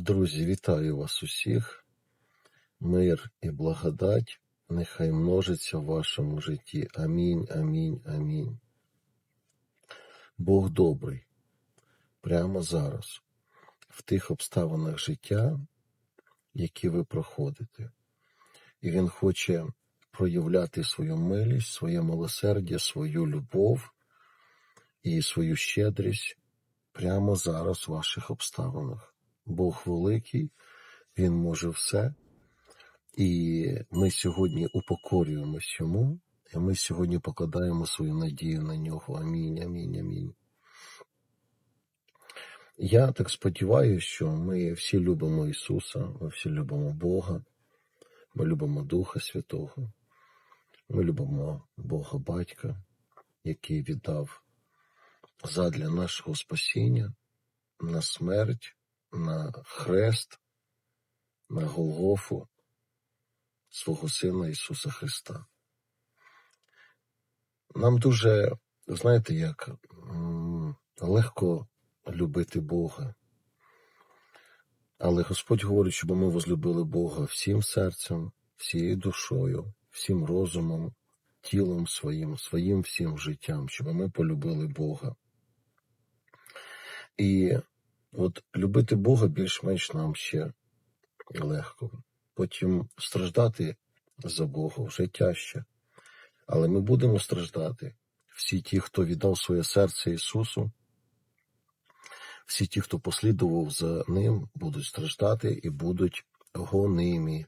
Друзі, вітаю вас усіх. Мир і благодать нехай множиться в вашому житті. Амінь, амінь, амінь. Бог добрий прямо зараз, в тих обставинах життя, які ви проходите. І Він хоче проявляти свою милість, своє милосердя, свою любов і свою щедрість прямо зараз в ваших обставинах. Бог великий, Він може все. І ми сьогодні упокорюємось йому, і ми сьогодні покладаємо свою надію на нього. Амінь, амінь, амінь. Я так сподіваюся, що ми всі любимо Ісуса, ми всі любимо Бога, ми любимо Духа Святого, ми любимо Бога Батька, який віддав задля нашого спасіння на смерть, на хрест, на Голгофу свого Сина Ісуса Христа. Нам дуже, знаєте, як легко любити Бога. Але Господь говорить, щоб ми возлюбили Бога всім серцем, всією душою, всім розумом, тілом своїм, своїм всім життям, щоб ми полюбили Бога. І от любити Бога більш-менш нам ще легко. Потім страждати за Бога вже тяжче. Але ми будемо страждати. Всі ті, хто віддав своє серце Ісусу, всі ті, хто послідував за Ним, будуть страждати і будуть гонимі,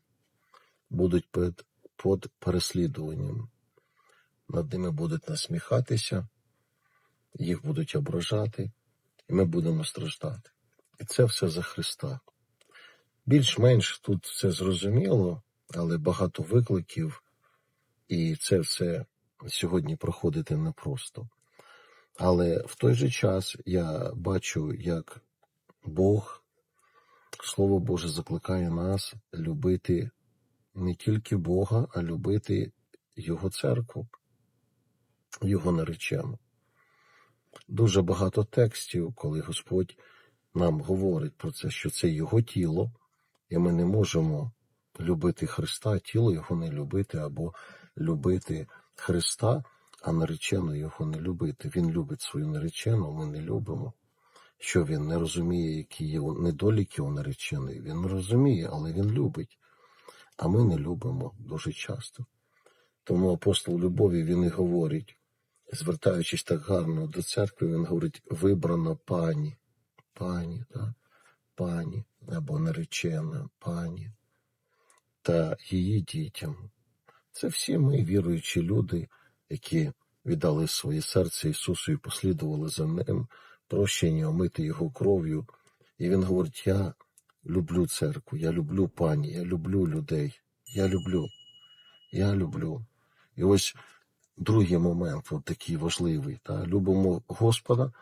будуть під, під переслідуванням. Над ними будуть насміхатися, їх будуть ображати, і ми будемо страждати. І це все за Христа. Більш-менш тут все зрозуміло, але багато викликів, і це все сьогодні проходити непросто. Але в той же час я бачу, як Бог, Слово Боже, закликає нас любити не тільки Бога, а любити Його церкву, Його наречену. Дуже багато текстів, коли Господь нам говорить про це, що це Його тіло, і ми не можемо любити Христа, тіло Його не любити, або любити Христа, а наречену Його не любити. Він любить свою наречену, ми не любимо. Що він не розуміє, які є недоліки у нареченої. Він розуміє, але він любить. А ми не любимо дуже часто. Тому апостол Любові він і говорить, звертаючись так гарно до церкви, він говорить: вибрана пані, пані, так? пані або наречена пані та її дітям. Це всі ми, віруючі люди, які віддали своє серце Ісусу і послідували за ним, прощення, омити Його кров'ю. І Він говорить: Я люблю церкву, я люблю пані, я люблю людей, я люблю, я люблю. І ось другий момент, от такий важливий. Та? Любимо Господа,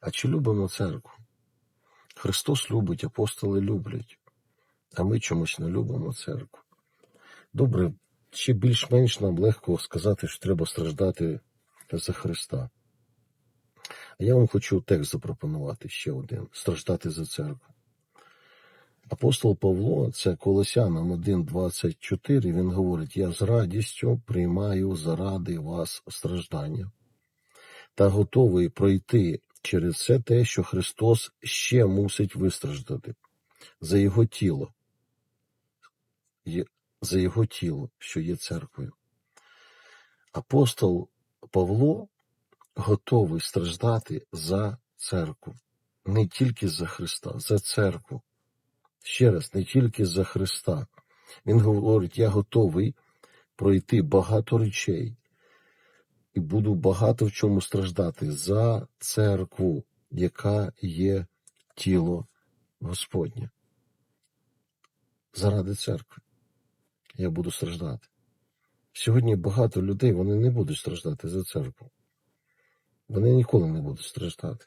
а чи любимо церкву? Христос любить, апостоли люблять, а ми чомусь не любимо церкву. Добре, ще більш-менш нам легко сказати, що треба страждати за Христа. А я вам хочу текст запропонувати ще один: страждати за церкву. Апостол Павло, це Колосянам 1.24, він говорить: Я з радістю приймаю заради вас страждання та готовий пройти через все те, що Христос ще мусить вистраждати за Його тіло, за Його тіло, що є церквою. Апостол Павло готовий страждати за церкву, не тільки за Христа, за церкву. Ще раз, не тільки за Христа. Він говорить: я готовий пройти багато речей і буду багато в чому страждати за церкву, яка є тіло Господнє. Заради церкви я буду страждати. Сьогодні багато людей вони не будуть страждати за церкву. Вони ніколи не будуть страждати.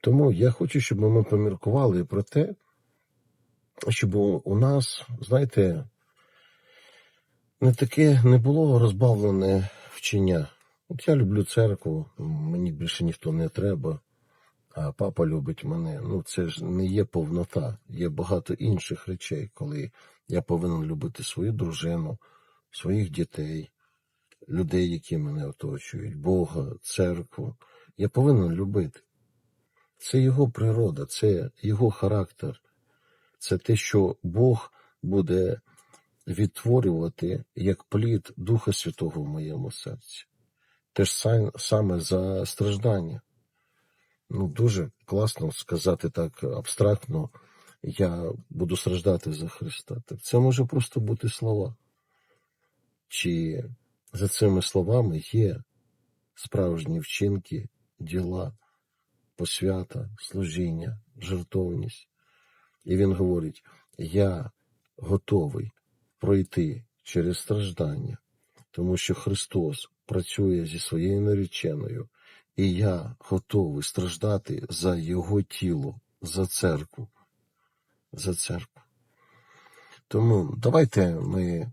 Тому я хочу, щоб ми поміркували про те, щоб у нас, знаєте, не таке не було розбавлене вчення. От я люблю церкву, мені більше ніхто не треба, а папа любить мене. Ну, це ж не є повнота. Є багато інших речей, коли я повинен любити свою дружину, своїх дітей, людей, які мене оточують, Бога, церкву. Я повинен любити. Це його природа, це його характер, це те, що Бог буде відтворювати як плід Духа Святого в моєму серці. Те ж саме за страждання. Ну, дуже класно сказати так абстрактно, я буду страждати за Христа. Так це може просто бути слова. Чи за цими словами є справжні вчинки, діла, посвята, служіння, жертовність. І він говорить: Я готовий пройти через страждання, тому що Христос працює зі своєю нареченою, і я готовий страждати за Його тіло, за церкву. За церкву. Тому давайте ми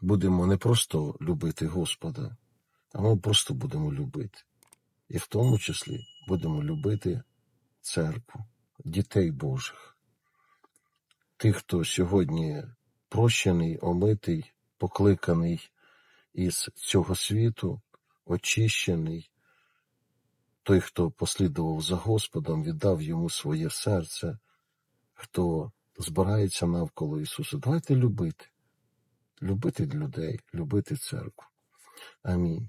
будемо не просто любити Господа, а ми просто будемо любити. І в тому числі будемо любити церкву, дітей Божих, тих, хто сьогодні прощений, омитий, покликаний із цього світу, очищений, той, хто послідував за Господом, віддав йому своє серце, хто збирається навколо Ісуса. Давайте любити, любити людей, любити церкву. Амінь.